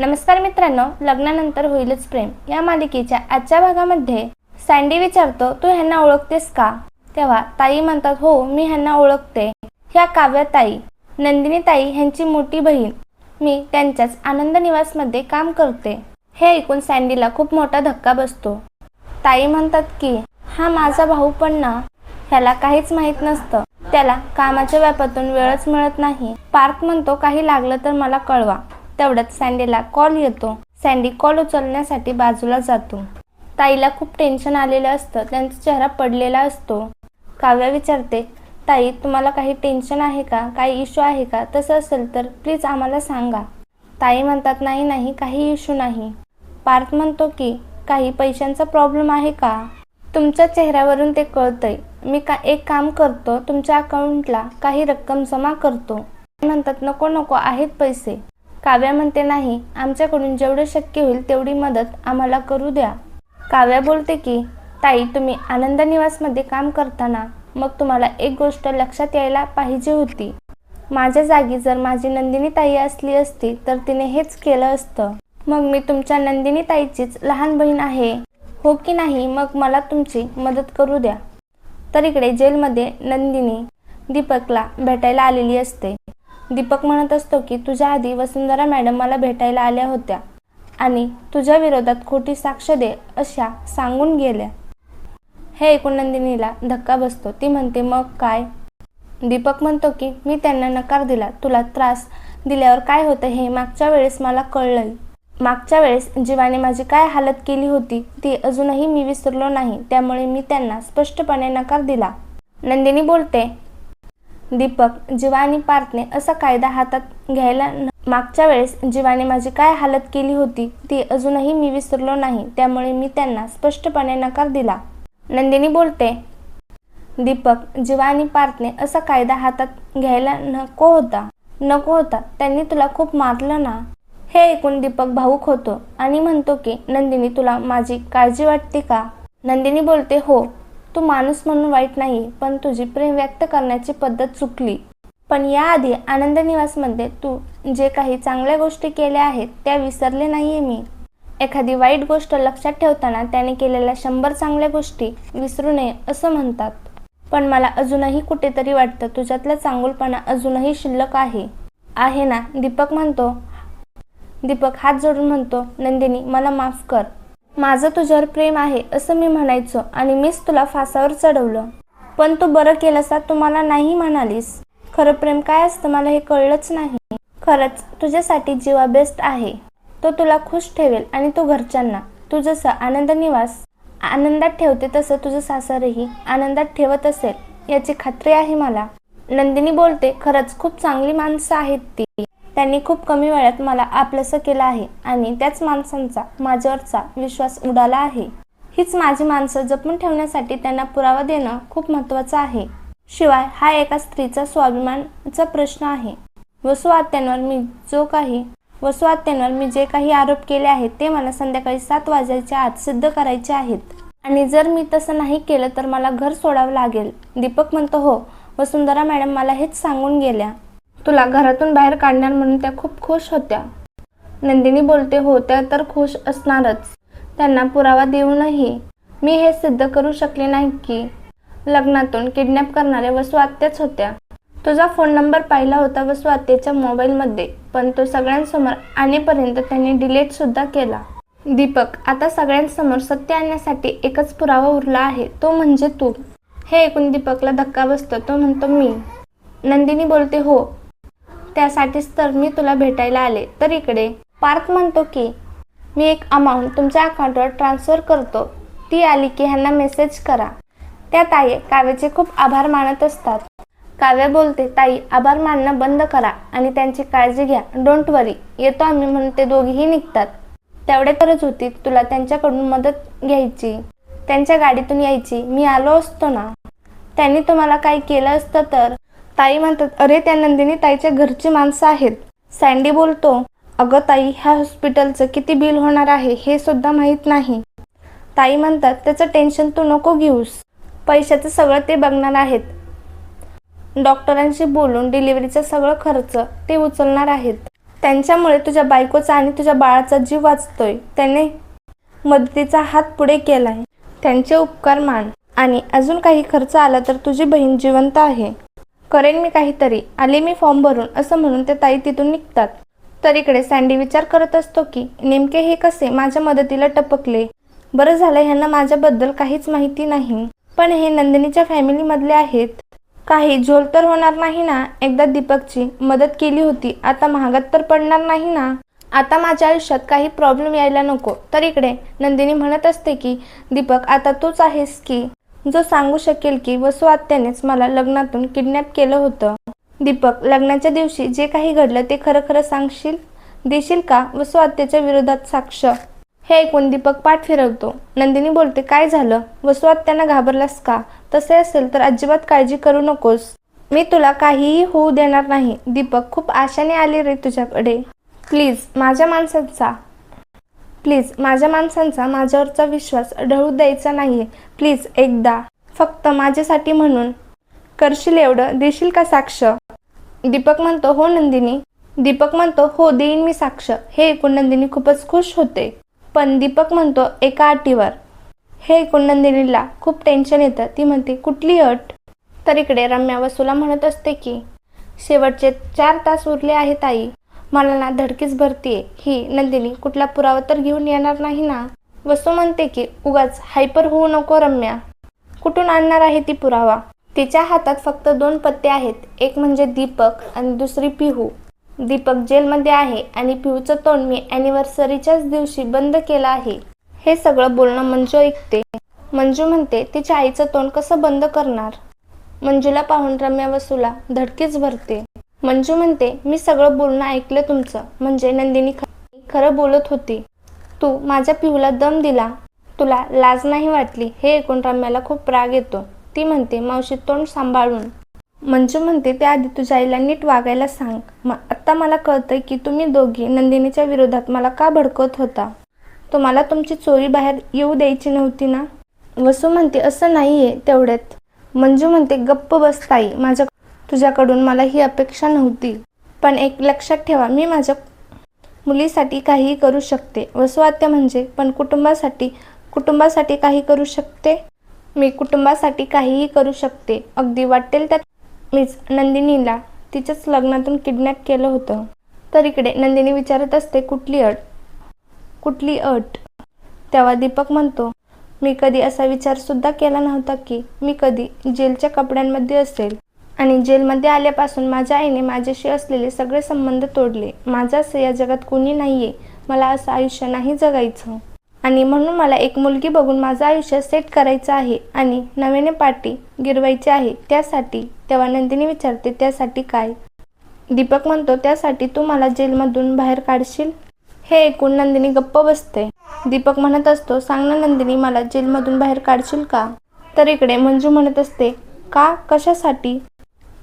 नमस्कार मित्रांनो लग्नानंतर होईलच प्रेम. या मालिकेच्या आजच्या भागामध्ये सँडी विचारतो तू ह्यांना ओळखतेस का? तेव्हा ताई म्हणतात हो मी ह्यांना ओळखते. ह्या काव्या ताई नंदिनी ताई ह्यांची मोठी बहीण. मी त्यांच्याच आनंद निवासमध्ये काम करते. हे ऐकून सँडीला खूप मोठा धक्का बसतो. ताई म्हणतात की हा माझा भाऊ पण ना ह्याला काहीच माहीत नसतं. त्याला कामाच्या व्यापातून वेळच मिळत नाही. पार्क म्हणतो काही लागलं तर मला कळवा. तेवढ्यात सँडीला कॉल येतो. सँडी कॉल उचलण्यासाठी बाजूला जातो. ताईला खूप टेन्शन आलेलं असतं. त्यांचा चेहरा पडलेला असतो. काव्या विचारते ताई तुम्हाला काही टेन्शन आहे का? काही इश्यू आहे का? तसं असेल तर प्लीज आम्हाला सांगा. ताई म्हणतात नाही नाही काही इश्यू नाही. पार्थ म्हणतो की काही पैशांचा प्रॉब्लेम आहे का? तुमच्या चेहऱ्यावरून ते कळतंय. मी का एक काम करतो. तुमच्या अकाउंटला काही रक्कम जमा करतो. म्हणतात नको नको आहेत पैसे. काव्या म्हणते नाही आमच्याकडून जेवढे शक्य होईल तेवढी मदत आम्हाला करू द्या. काव्या बोलते की ताई तुम्ही आनंद निवासमध्ये काम करताना मग तुम्हाला एक गोष्ट लक्षात यायला पाहिजे होती. माझ्या जागी जर माझी नंदिनी ताई असली असती तर तिने हेच केलं असतं. मग मी तुमच्या नंदिनी ताईचीच लहान बहीण आहे. हो की नाही मग मला तुमची मदत करू द्या. तर इकडे जेलमध्ये नंदिनी दीपकला भेटायला आलेली असते. दीपक म्हणत असतो की तुझ्या आधी वसुंधरा मॅडम मला भेटायला आल्या होत्या आणि तुझ्या विरोधात खोटी साक्ष दे अशा सांगून गेल्या. हे ऐकून नंदिनीला धक्का बसतो. ती म्हणते मग काय? दीपक म्हणतो की मी त्यांना नकार दिला. तुला त्रास दिल्यावर काय होतं हे मागच्या वेळेस मला कळलंय. मागच्या वेळेस जीवाने माझी काय हालत केली होती ती अजूनही मी विसरलो नाही. त्यामुळे मी त्यांना स्पष्टपणे नकार दिला. नंदिनी बोलते दीपक जीवानी पार्थने असा कायदा हातात घ्यायला मागच्या वेळेस जीवाने माझी काय हालत केली होती ती अजूनही मी विसरलो नाही त्यामुळे मी त्यांना स्पष्टपणे नकार दिला. नंदिनी बोलते दीपक जीवानी पार्थने असा कायदा हातात घ्यायला नको होता. नको होता. त्यांनी तुला खूप मारलं ना? हे ऐकून दीपक भाऊक होतो आणि म्हणतो की नंदिनी तुला माझी काळजी वाटते का? नंदिनी बोलते हो. तू माणूस म्हणून वाईट नाही पण तुझी प्रेम व्यक्त करण्याची पद्धत चुकली. पण याआधी आनंद निवासमध्ये तू जे काही चांगल्या गोष्टी केल्या आहेत त्या विसरले नाहीये मी. एखादी वाईट गोष्ट लक्षात ठेवताना त्याने केलेल्या शंभर चांगल्या गोष्टी विसरू नये असं म्हणतात. पण मला अजूनही कुठेतरी वाटतं तुझ्यातला चांगुलपणा अजूनही शिल्लक आहे. आहे ना दीपक म्हणतो. दीपक हात जोडून म्हणतो नंदिनी मला माफ कर. माझं तुझ्यावर प्रेम आहे असं मी म्हणायचो आणि मीच तुला फासावर चढवलं. पण तू बरं केलंसा तू मला नाही म्हणालीस. खरं प्रेम काय असतं मला हे कळलंच नाही. खरंच तुझ्यासाठी जीवा बेस्ट आहे. तो तुला खुश ठेवेल आणि तू घरच्यांना. तू जसं आनंद निवास. आनंदात ठेवते तसं तुझं सासरही आनंदात ठेवत असेल याची खात्री आहे मला. नंदिनी बोलते खरंच खूप चांगली माणसं आहेत ती. त्यांनी खूप कमी वेळात मला आपलंसं केलं आहे आणि त्याच माणसांचा माझ्यावरचा विश्वास उडाला आहे. हीच माझी माणसं जपून ठेवण्यासाठी त्यांना पुरावा देणं खूप महत्त्वाचं आहे. शिवाय हा एका स्त्रीचा स्वाभिमानाचा प्रश्न आहे. वसुआत्यांवर मी जो काही वसुआत्यांवर मी जे काही आरोप केले आहेत ते मला संध्याकाळी सात वाजायच्या आत सिद्ध करायचे आहेत. आणि जर मी तसं नाही केलं तर मला घर सोडावं लागेल. दीपक म्हणतो हो वसुंधरा मॅडम मला हेच सांगून गेल्या. तुला घरातून बाहेर काढणार म्हणून त्या खूप खुश होत्या. नंदिनी बोलते हो त्या तर खुश असणारच. त्यांना पुरावा देऊनही मी हे सिद्ध करू शकले नाही की. लग्नातून किडनॅप करणाऱ्या वसू आत्याच होत्या. तुझा फोन नंबर पाहिला होता वसू आत्याच्या मोबाईलमध्ये पण तो सगळ्यांसमोर आणेपर्यंत त्यांनी डिलीट सुद्धा केला. दीपक आता सगळ्यांसमोर सत्य आणण्यासाठी एकच पुरावा उरला आहे तो म्हणजे तू. हे ऐकून दीपकला धक्का बसतो तो म्हणतो मी. नंदिनी बोलते हो त्यासाठीच तर मी तुला भेटायला आले. तर इकडे. पार्थ म्हणतो की मी एक अमाऊंट तुमच्या अकाउंटवर ट्रान्सफर करतो. ती आली की ह्यांना मेसेज करा. त्या ताई काव्याचे खूप आभार मानत असतात. काव्या बोलते ताई आभार मानणं बंद करा आणि त्यांची काळजी घ्या. डोंट वरी येतो आम्ही म्हणून ते दोघेही निघतात. तेवढे तरच होती तुला त्यांच्याकडून मदत घ्यायची. त्यांच्या गाडीतून यायची. मी आलो असतो ना. त्यांनी तुम्हाला काही केलं असतं तर ताई म्हणतात अरे त्या नंदिनी ताईच्या घरची माणसं आहेत. सँडी बोलतो अगं ताई ह्या हॉस्पिटलचं किती बिल होणार आहे हे सुद्धा माहीत नाही. ताई म्हणतात त्याचं टेन्शन तू नको घेऊस. पैशाचं सगळं ते बघणार आहेत. डॉक्टरांशी बोलून डिलिव्हरीचा सगळं खर्च ते उचलणार आहेत. त्यांच्यामुळे तुझ्या बायकोचा आणि तुझ्या बाळाचा जीव वाचतोय त्याने मदतीचा हात पुढे केलाय. त्यांचे उपकार मान. आणि अजून काही खर्च आला तर तुझी बहीण जिवंत आहे. करेन मी काहीतरी आले मी फॉर्म भरून असं म्हणून ते ताई तिथून निघतात. तर इकडे सँडी विचार करत असतो की नेमके हे कसे माझ्या मदतीला टपकले? बरं झालं ह्यांना माझ्याबद्दल काहीच माहिती नाही. पण हे नंदिनीच्या फॅमिलीमधले आहेत. काही झोल तर होणार नाही ना? एकदा दीपकची मदत केली होती आता महागात तर पडणार नाही ना? आता माझ्या आयुष्यात काही प्रॉब्लेम यायला नको. तर इकडे नंदिनी म्हणत असते की दीपक आता तूच आहेस की? जो सांगू शकेल की वसू आत्यानेच मला लग्नातून किडनॅप केलं होतं. दीपक लग्नाच्या दिवशी जे काही घडलं ते खरं खरं सांगशील? देशील का? वसू आत्याच्या विरोधात साक्ष. हे ऐकून दीपक पाठ फिरवतो. नंदिनी बोलते काय झालं? वसू आत्यांना घाबरलास का? तसे असेल तर अजिबात काळजी करू नकोस. मी तुला काहीही होऊ देणार नाही. दीपक खूप आशाने आले रे तुझ्याकडे. प्लीज माझ्या माणसांचा प्लीज माझ्या माणसांचा माझ्यावरचा विश्वास ढळू द्यायचा नाहीये. प्लीज एकदा. फक्त माझ्यासाठी म्हणून. करशील एवढं? देशील का साक्ष? दीपक म्हणतो हो नंदिनी. दीपक म्हणतो हो देईन मी साक्ष. हे ऐकून नंदिनी खूपच खुश होते. पण दीपक म्हणतो एका अटीवर. हे ऐकून नंदिनीला खूप टेन्शन येतं. ती म्हणते कुठली अट? तर इकडे रम्या वसूला म्हणत असते की शेवटचे चार तास उरले आहेत आई. मला ना धडकीच भरतीये. ही नंदिनी कुठला पुरावा तर घेऊन येणार नाही ना? वसू म्हणते की उगाच हायपर होऊ नको रम्या. कुठून आणणार आहे ती पुरावा? तिच्या हातात फक्त दोन पत्ते आहेत. एक म्हणजे दीपक आणि दुसरी पिहू. दीपक जेलमध्ये आहे आणि पिहूचं तोंड मी अॅनिव्हर्सरीच्याच दिवशी बंद केलं आहे. हे सगळं बोलणं मंजू ऐकते. मंजू म्हणते तिच्या आईचं तोंड कसं बंद करणार? मंजूला पाहून रम्या वसूला धडकीच भरते. मंजू म्हणते मी सगळं बोलणं ऐकलं तुमचं. म्हणजे नंदिनी खरं बोलत होती. तू माझ्या पिहूला दम दिला. तुला लाज नाही वाटली? हे ऐकून रम्याला खूप राग येतो. ती म्हणते मावशी तोंड सांभाळून. मंजू म्हणते त्याआधी तुझ्या आईला नीट वागायला सांग. मग आत्ता मला कळतंय की तुम्ही दोघी नंदिनीच्या विरोधात मला का भडकवत होता? तुम्हाला तुमची चोरी बाहेर येऊ द्यायची नव्हती ना? वसू म्हणते असं नाही आहे तेवढ्यात. मंजू म्हणते गप्प बसताई माझ्या तुझ्याकडून मला ही अपेक्षा नव्हती. पण एक लक्षात ठेवा मी माझ्या मुलीसाठी काहीही करू शकते. वसू म्हणजे पण कुटुंबासाठी कुटुंबासाठी काही करू शकते? मी कुटुंबासाठी काहीही करू शकते. अगदी वाटेल त्यात मीच नंदिनीला तिच्याच लग्नातून किडनॅप केलं होतं. तर इकडे नंदिनी विचारत असते कुठली अट? कुठली अट? तेव्हा दीपक म्हणतो मी कधी असा विचारसुद्धा केला नव्हता की मी कधी जेलच्या कपड्यांमध्ये असेल. आणि जेलमध्ये आल्यापासून माझ्या आईने माझ्याशी असलेले सगळे संबंध तोडले. माझं असं या जगात कोणी नाही आहे मला असं आयुष्य नाही जगायचं. आणि म्हणून मला एक मुलगी बघून माझं आयुष्य सेट करायचं आहे आणि नव्याने पाठी गिरवायची आहे. त्यासाठी तेव्हा नंदिनी विचारते त्यासाठी काय? दीपक म्हणतो त्यासाठी तू मला जेलमधून बाहेर काढशील? हे ऐकून नंदिनी गप्प बसते. दीपक म्हणत असतो सांग ना नंदिनी मला जेलमधून बाहेर काढशील का? तर इकडे मंजू म्हणत असते का? कशासाठी?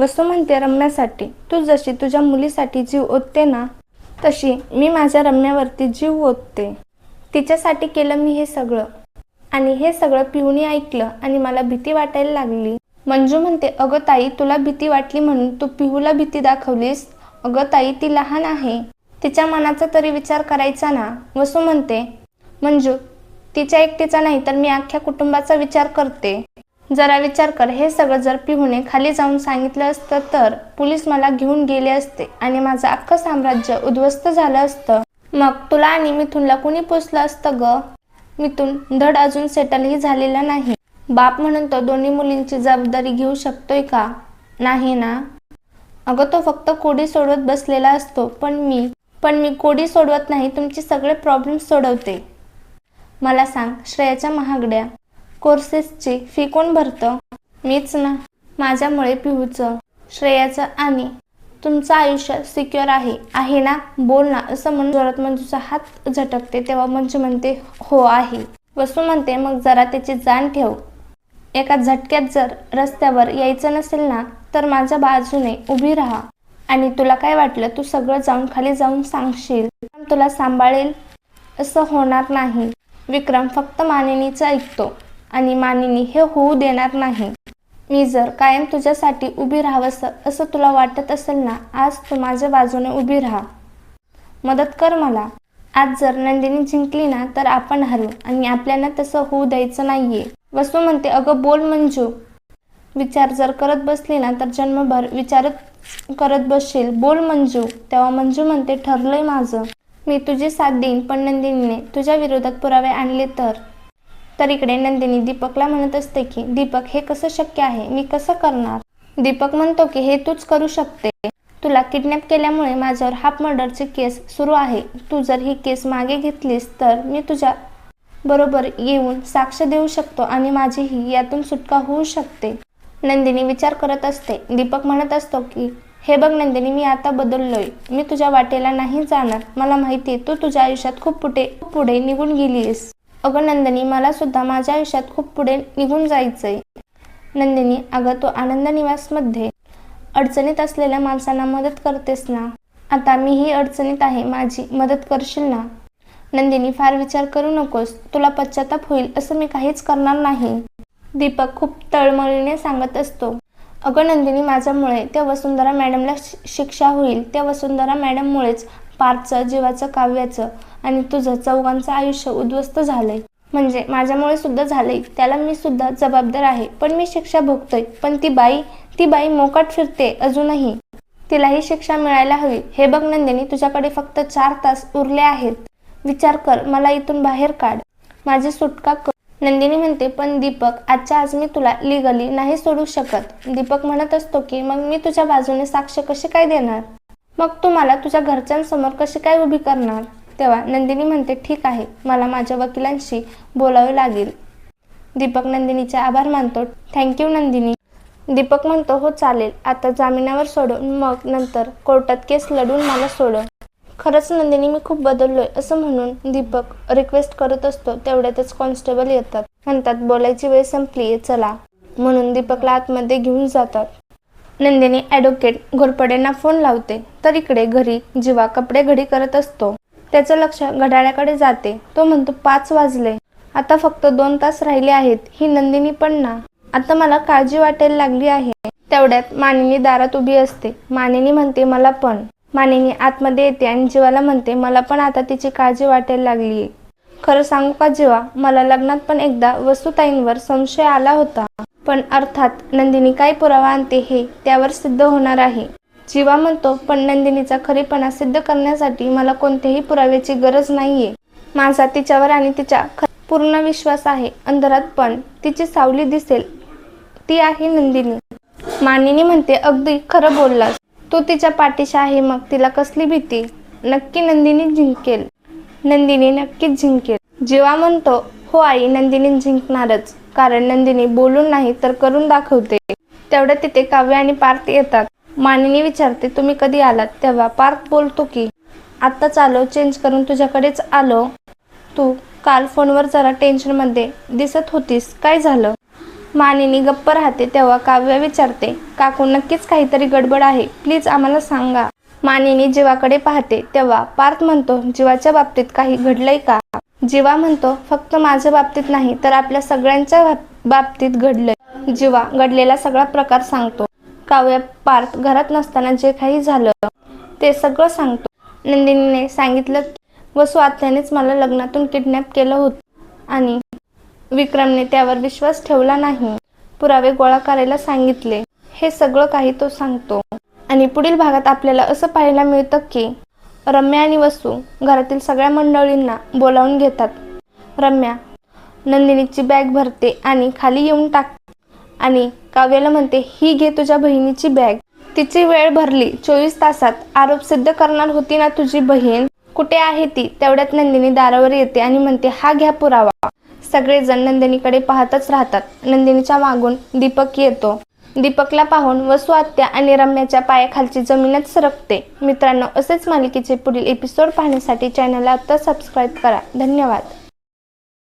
वसू म्हणते रम्यासाठी तू जशी तुझ्या मुलीसाठी जीव ओतते ना तशी मी माझ्या रम्यावरती जीव ओतते. तिच्यासाठी केलं मी हे सगळं. आणि हे सगळं पिऊनी ऐकलं आणि मला भीती वाटायला लागली. मंजू म्हणते अगं ताई तुला भीती वाटली म्हणून तू पिहूला भीती दाखवलीस. अगं ताई ती लहान आहे. तिच्या मनाचा तरी विचार करायचा ना. वसू म्हणते मंजू तिच्या एकटीचा नाही तर मी अख्ख्या कुटुंबाचा विचार करते. जरा विचार कर. हे सगळं जर पिहूने खाली जाऊन सांगितलं असतं तर पोलीस मला घेऊन गेले असते आणि माझं अख्खं साम्राज्य उद्ध्वस्त झालं असतं. मग तुला आणि मिथूनला कुणी पोचलं असतं ग? मिथून धड अजून सेटलही झालेला नाही. बाप म्हणून तो दोन्ही मुलींची जबाबदारी घेऊ शकतोय का? नाही ना? अगं तो फक्त कोडी सोडवत बसलेला असतो. पण मी पण मी कोडी सोडवत नाही. तुमचे सगळे प्रॉब्लेम सोडवते. मला सांग श्रेयाच्या महागड्या कोर्सेसची फी कोण भरतं? मीच ना. माझ्यामुळे पिहूचं श्रेयाचं आणि तुमचं आयुष्य सिक्युअर आहे. आहे ना? बोल ना. असं म्हणून जोरात मंजूचा हात झटकते तेव्हा मंजू म्हणते हो आहे. वसू म्हणते मग जरा त्याची जाण ठेव. एका झटक्यात जर रस्त्यावर यायचं नसेल ना तर माझ्या बाजूने उभी राहा. आणि तुला काय वाटलं? तू सगळं जाऊन खाली जाऊन सांगशील. तुला सांभाळेल? असं होणार नाही. विक्रम फक्त मानिनीचं ऐकतो. आणि मानिनी हे होऊ देणार नाही. मी जर कायम तुझ्यासाठी उभी राहावंसं असं तुला वाटत असेल ना आज तू माझ्या बाजूने उभी राहा. मदत कर मला. आज जर नंदिनी जिंकली ना तर आपण हरू आणि आपल्याला तसं होऊ द्यायचं नाहीये. वसू म्हणते अगं बोल मंजू. विचार जर करत बसली ना तर जन्मभर विचारत करत बसशील. बोल मंजू. तेव्हा मंजू म्हणते ठरलंय माझं. मी तुझी साथ देईन पण नंदिनीने तुझ्या विरोधात पुरावे आणले तर. तर इकडे नंदिनी दीपकला म्हणत असते की दीपक हे कसं शक्य आहे? मी कसं करणार? दीपक म्हणतो की हे तूच करू शकते. तुला किडनॅप केल्यामुळे माझ्यावर हाफ मर्डरची केस सुरू आहे. तू जर ही केस मागे घेतलीस तर मी तुझ्या बरोबर येऊन साक्ष देऊ शकतो आणि माझीही यातून सुटका होऊ शकते. नंदिनी विचार करत असते. दीपक म्हणत असतो की हे बघ नंदिनी मी आता बदललोय. मी तुझ्या वाटेला नाही जाणार. मला माहिती तू तुझ्या आयुष्यात खूप पुढे पुढे निघून गेलीस अगं नंदिनी मला सुद्धा माझ्या आयुष्यात खूप पुढे निघून जायचंय. नंदिनी अगं तू आनंद निवासमध्ये अडचणीत असलेल्या माणसांना मदत करतेस ना? आता मीही अडचणीत आहे माझी मदत करशील ना? नंदिनी फार विचार करू नकोस तुला पश्चाताप होईल असं मी काहीच करणार नाही. दीपक खूप तळमळीने सांगत असतो. अगं नंदिनी माझ्यामुळे त्या वसुंधरा मॅडमला शि- शिक्षा होईल. त्या वसुंधरा मॅडममुळेच पारचं जीवाचं काव्याचं आणि तुझं चौघांचं आयुष्य उद्ध्वस्त झालंय. म्हणजे माझ्यामुळे सुद्धा झालंय. त्याला मी सुद्धा जबाबदार आहे. पण मी शिक्षा भोगतोय. पण ती बाई ती बाई मोकाट फिरते अजूनही. तिलाही शिक्षा मिळायला हवी. हे बघ नंदिनी तुझ्याकडे फक्त चार तास उरले आहेत. विचार कर मला इथून बाहेर काढ. माझी सुटका कर. नंदिनी म्हणते पण दीपक आजच्या आज मी तुला लिगली नाही सोडू शकत. दीपक म्हणत असतो की मग मी तुझ्या बाजूने साक्ष कशी काय देणार? मग तू मला तुझ्या घरच्यांसमोर कशी काय उभी करणार? तेव्हा नंदिनी म्हणते ठीक आहे मला माझ्या वकिलांशी बोलावे लागेल. दीपक नंदिनीचे आभार मानतो. थँक्यू नंदिनी. दीपक म्हणतो हो चालेल आता जामिनावर सोडून मग नंतर कोर्टात केस लढून मला सोडव. खरंच नंदिनी मी खूप बदललोय असं म्हणून दीपक रिक्वेस्ट करत असतो. तेवढ्यातच कॉन्स्टेबल येतात. म्हणतात बोलायची वेळ संपली चला. म्हणून दीपकला आतमध्ये घेऊन जातात. नंदिनी ॲडव्होकेट घोरपडेंना फोन लावते. तर इकडे घरी जीवा कपडे घडी करत असतो. त्याचं लक्ष घड्याळाकडे जाते. तो म्हणतो पाच वाजले. आता फक्त दोन तास राहिले आहेत. ही नंदिनी पण ना. आता मला काळजी वाटायला लागली आहे. तेवढ्यात मानिनी दारात उभी असते. मानिनी म्हणते मला पण. मानिनी आतमध्ये येते आणि जीवाला म्हणते मला पण आता तिची काळजी वाटायला लागली खरं सांगू का जीवा? मला लग्नात पण एकदा वसुताईंवर संशय आला होता. पण अर्थात नंदिनी काय पुरावा आणते हे त्यावर सिद्ध होणार आहे. जीवा म्हणतो पण नंदिनीचा खरेपणा सिद्ध करण्यासाठी मला कोणत्याही पुराव्याची गरज नाहीये. माझा तिच्यावर आणि तिच्या पूर्ण विश्वास आहे. अंधारात पण तिची सावली दिसेल. ती आहे नंदिनी. मानिनी म्हणते अगदी खरं बोललास. तू तिच्या पाठीशी आहे मग तिला कसली भीती? नक्की नंदिनी जिंकेल. नंदिनी नक्कीच जिंकेल. जीवा म्हणतो हो आई नंदिनी जिंकणारच. कारण नंदिनी बोलून नाही तर करून दाखवते. तेवढ्या तिथे काव्य आणि पार्थ येतात. मानिनी विचारते तुम्ही कधी आलात? तेव्हा पार्थ बोलतो की आत्ताच आलो चेंज करून तुझ्याकडेच आलो. तू काल फोनवर जरा टेन्शनमध्ये दिसत होतीस. काय झालं? मानिनी गप्प राहते तेव्हा काव्य विचारते काकू नक्कीच काहीतरी गडबड आहे. प्लीज आम्हाला सांगा. मानिनी जीवाकडे पाहते तेव्हा पार्थ म्हणतो जीवाच्या बाबतीत काही घडलंय का? जीवा म्हणतो फक्त माझ्या बाबतीत नाही तर आपल्या सगळ्यांच्या बाब- बाबतीत घडलंय. जीवा घडलेला सगळा प्रकार सांगतो. काव्य पार्थ घरात नसताना जे काही झालं ते सगळं सांगतो. नंदिनीने सांगितलं व वसू आत्यानेच मला लग्नातून किडनॅप केलं होतं. आणि विक्रमने त्यावर विश्वास ठेवला नाही. पुरावे गोळा करायला सांगितले. हे सगळं काही तो सांगतो. आणि पुढील भागात आपल्याला असं पाहायला मिळतं की रम्या आणि वसू घरातील सगळ्या मंडळींना बोलावून घेतात. रम्या नंदिनीची बॅग भरते आणि खाली येऊन टाक आणि काव्याला म्हणते ही घे तुझ्या बहिणीची बॅग तिची वेळ भरली. चोवीस तासात आरोप सिद्ध करणार होती ना तुझी बहीण? कुठे आहे ती? तेवढ्यात नंदिनी दारावर येते आणि म्हणते हा घ्या पुरावा. सगळेजण नंदिनीकडे पाहतच राहतात. नंदिनीच्या मागून दीपक येतो. दीपकला पाहून वसू आत्या आणि रम्याच्या पायाखालची जमीनच सरकते. मित्रांनो असेच मालिकेचे पुढील एपिसोड पाहण्यासाठी चॅनलला आत्ता सबस्क्राईब करा. धन्यवाद.